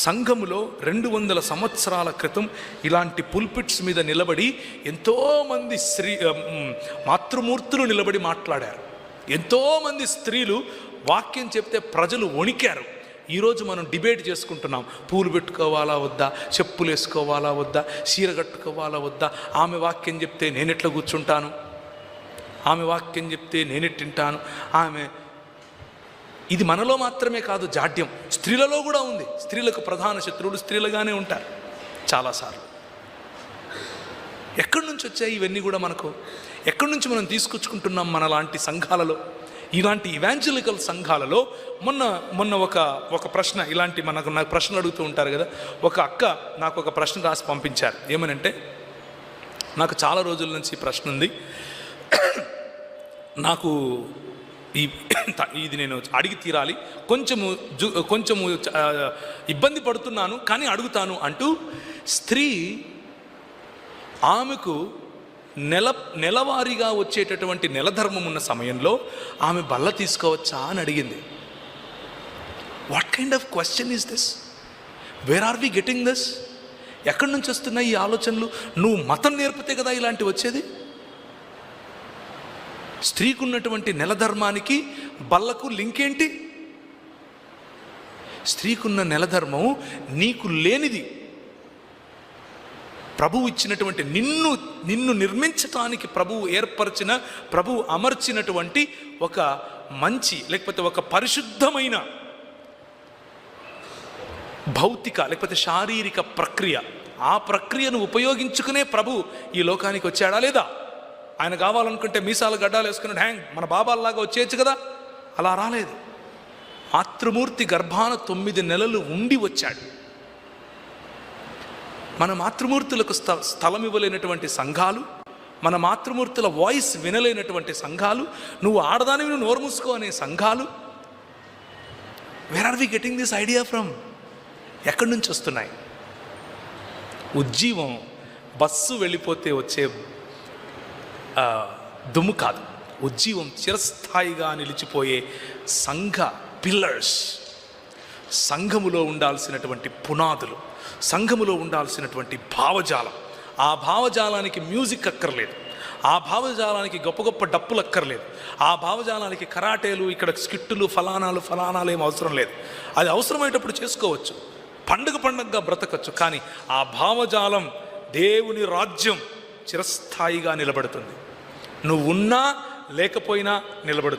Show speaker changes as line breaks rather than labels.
సంఘములో రెండు వందల సంవత్సరాల క్రితం ఇలాంటి పుల్పిట్స్ మీద నిలబడి ఎంతోమంది స్త్రీ మాతృమూర్తులు నిలబడి మాట్లాడారు. ఎంతోమంది స్త్రీలు వాక్యం చెప్తే ప్రజలు వణికారు. ఈరోజు మనం డిబేట్ చేసుకుంటున్నాం. పూలు పెట్టుకోవాలా వద్దా? చెప్పులు వేసుకోవాలా వద్దా? చీర కట్టుకోవాలా వద్దా? ఆమె వాక్యం చెప్తే నేనెట్లా కూర్చుంటాను? ఆమె వాక్యం చెప్తే నేనెట్టింటాను? ఆమె ఇది మనలో మాత్రమే కాదు జాడ్యం. స్త్రీలలో కూడా ఉంది. స్త్రీలకు ప్రధాన శత్రువులు స్త్రీలుగానే ఉంటారు. చాలాసార్లు ఎక్కడి నుంచి వచ్చాయి ఇవన్నీ కూడా మనకు? ఎక్కడి నుంచి మనం తీసుకొచ్చుకుంటున్నాం మన లాంటి సంఘాలలో? ఇలాంటి ఇవాంజలికల్ సంఘాలలో మొన్న మొన్న ఒక ఒక ప్రశ్న ఇలాంటి మనకు నాకు ప్రశ్నలు అడుగుతూ ఉంటారు కదా. ఒక అక్క నాకు ఒక ప్రశ్న రాసి పంపించారు. ఏమనంటే నాకు చాలా రోజుల నుంచి ప్రశ్న ఉంది. నాకు ఈ ఇది నేను అడిగి తీరాలి. కొంచెము జు కొంచెము ఇబ్బంది పడుతున్నాను కానీ అడుగుతాను అంటూ స్త్రీ ఆమెకు నెల నెలవారీగా వచ్చేటటువంటి నెలధర్మం ఉన్న సమయంలో ఆమె బల్ల తీసుకోవచ్చా అని అడిగింది. What kind of question is this where are we getting this ఎక్కడి నుంచి వస్తున్నాయి ఈ ఆలోచనలు? నువ్వు మతం నేర్పితే కదా ఇలాంటివి వచ్చేది? స్త్రీకి ఉన్నటువంటి నెలధర్మానికి బల్లకు లింక్ ఏంటి స్త్రీకున్న నెలధర్మం నీకు లేనిది. ప్రభువు ఇచ్చినటువంటి నిన్ను నిన్ను నిర్మించటానికి ప్రభువు ఏర్పరిచిన ప్రభువు అమర్చినటువంటి ఒక మంచి లేకపోతే ఒక పరిశుద్ధమైన భౌతిక లేకపోతే శారీరక ప్రక్రియ. ఆ ప్రక్రియను ఉపయోగించుకునే ప్రభు ఈ లోకానికి వచ్చాడా లేదా? ఆయన కావాలనుకుంటే మీసాలు గడ్డాలు వేసుకుని హ్యాంగ్ మన బాబాల్లాగా వచ్చేయచ్చు కదా. అలా రాలేదు. మాతృమూర్తి గర్భాన తొమ్మిది నెలలు ఉండి వచ్చాడు. మన మాతృమూర్తులకు స్థ స్థలం ఇవ్వలేనటువంటి సంఘాలు మన మాతృమూర్తుల వాయిస్ వినలేనటువంటి సంఘాలు నువ్వు ఆడదానివి నువ్వు నోరు మూసుకో అనే సంఘాలు. Where are we getting this idea from ఎక్కడి నుంచి వస్తున్నాయి? ఉజ్జీవం బస్సు వెళ్ళిపోతే వచ్చే దుమ్ము కాదు. ఉజ్జీవం చిరస్థాయిగా నిలిచిపోయే సంఘ పిల్లర్స్ సంఘములో ఉండాల్సినటువంటి పునాదులు సంఘములో ఉండాల్సినటువంటి భావజాలం. ఆ భావజాలానికి మ్యూజిక్ అక్కర్లేదు. ఆ భావజాలానికి గొప్ప గొప్ప డప్పులు అక్కర్లేదు. ఆ భావజాలానికి కరాటేలు ఇక్కడ స్కిట్టులు ఫలానాలు ఫలానాలు ఏం అవసరం లేదు. అది అవసరమయ్యేటప్పుడు చేసుకోవచ్చు. పండుగ పండుగగా బ్రతకచ్చు కానీ ఆ భావజాలం దేవుని రాజ్యం. చిరస్థాయిగా నిలబడుతుంది. నువ్వు ఉన్నా లేకపోయినా నిలబడుతుంది.